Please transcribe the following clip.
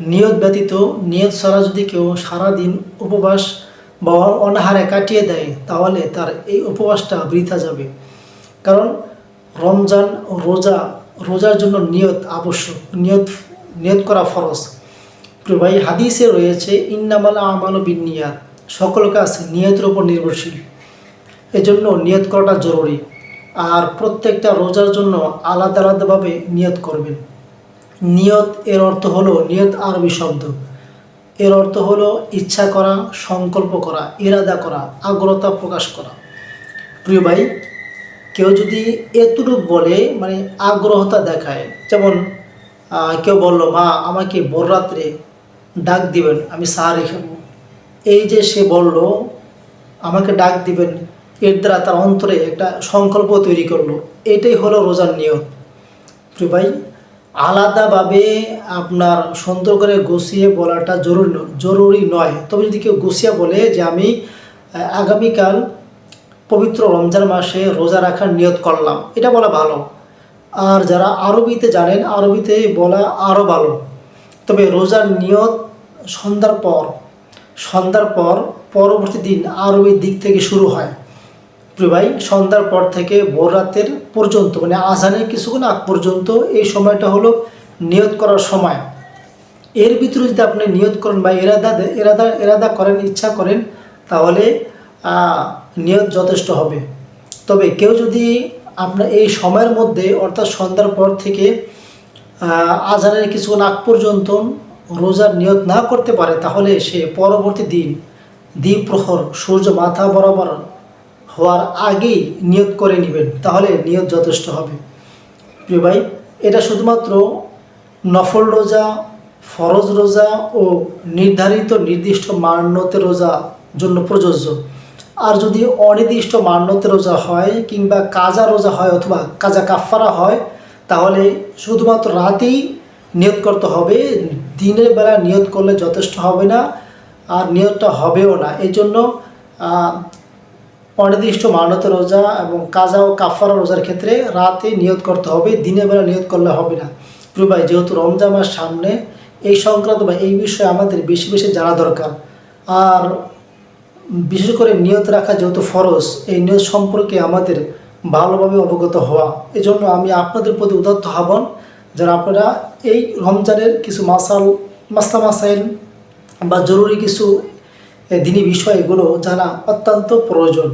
নিয়ত ব্যতীত, নিয়ত ছাড়া যদি কেউ সারাদিন উপবাস বা অনাহারে কাটিয়ে দেয়, তাহলে তার এই উপবাসটা বৃথা যাবে। কারণ রমজান রোজা, রোজার জন্য নিয়ত আবশ্যক, নিয়ত নিয়ত করা ফরজ। ভাই, হাদিসে রয়েছে, ইন্নামালা আমাল বিনিয়াত সকল কাজ নিয়তের উপর নির্ভরশীল। এজন্য নিয়ত করাটা জরুরি। আর প্রত্যেকটা রোজার জন্য আলাদা, আলাদাভাবে নিয়ত করবেন। নিয়ত এর অর্থ হলো নিয়ত আরবি শব্দ। এর অর্থ হলো ইচ্ছা করা, সংকল্প করা, ইরাদা করা আগ্রহতা প্রকাশ করা। প্রিয় ভাই, কেউ যদি এতটুক বলে মানে আগ্রহতা দেখায়, যেমন কেউ বলল, মা, আমাকে ভোর রাত্রে ডাক দিবেন, আমি সাহারি খাব এই যে সে বলল, আমাকে ডাক দিবেন, এর দ্বারা তার অন্তরে একটা সংকল্প তৈরি করল। এটাই হলো রোজার নিয়ত। প্রিয় ভাই আলাদাভাবে আপনার সুন্দর করে গুছিয়ে বলাটা জরুরি জরুরি নয়। তবে যদি কেউ গুছিয়ে বলে যে আমি আগামীকাল পবিত্র রমজান মাসে রোজা রাখার নিয়ত করলাম, এটা বলা ভালো। আর যারা আরবিতে জানেন, আরবিতে বলা আরও ভালো। তবে রোজার নিয়ত সন্ধ্যার পর সন্ধ্যার পর পরবর্তী দিন আরবির দিক থেকে শুরু হয়। প্রিয় ভাই, সন্ধ্যার পর থেকে ভোর রাতের পর্যন্ত মানে আজানের কিছুক্ষণ আগ পর্যন্ত এই সময়টা হলো নিয়ত করার সময়। এর ভিতরে যদি আপনি নিয়ত করেন বা এরাদা এরাদা এরাদা করেন, ইচ্ছা করেন, তাহলে নিয়ত যথেষ্ট হবে। তবে কেউ যদি আপনার এই সময়ের মধ্যে, অর্থাৎ সন্ধ্যার পর থেকে আজানের কিছুক্ষণ আগ পর্যন্ত রোজার নিয়ত না করতে পারে, তাহলে সে পরবর্তী দিন দ্বীপ প্রহর সূর্য মাথা বরাবর হওয়ার আগেই নিয়ত করে নেবেন, তাহলে নিয়ত যথেষ্ট হবে। প্রিয় ভাই, এটা শুধুমাত্র নফল রোজা, ফরজ রোজা ও নির্ধারিত নির্দিষ্ট মান্যতে রোজা জন্য প্রযোজ্য। আর যদি অনির্দিষ্ট মান্যতে রোজা হয় কিংবা কাজা রোজা হয় অথবা কাজা কাফারা হয়, তাহলে শুধুমাত্র রাতেই নিয়ত করতে হবে। দিনের বেলা নিয়ত করলে যথেষ্ট হবে না, আর নিয়তটা হবেও না। এই জন্য অনির্দিষ্ট মানত রোজা এবং কাজা ও কাফারা রোজার ক্ষেত্রে রাতে নিয়ত করতে হবে দিনের বেলা নিয়ত করলে হবে না। প্রিয় যেহেতু রমজান মাস সামনে, এই সংক্রান্ত বা এই বিষয়ে আমাদের বেশি বেশি জানা দরকার। আর বিশেষ করে নিয়ত রাখা যেহেতু ফরজ, এই নিয়ত সম্পর্কে আমাদের ভালোভাবে অবগত হওয়া। এজন্য আমি আপনাদের প্রতি উদাত্ত আহ্বান যেন আপনারা এই রমজানের কিছু মাসাল, মাসলা মাসাইল বা জরুরি কিছু দিনী বিষয় এগুলো জানা অত্যন্ত প্রয়োজন।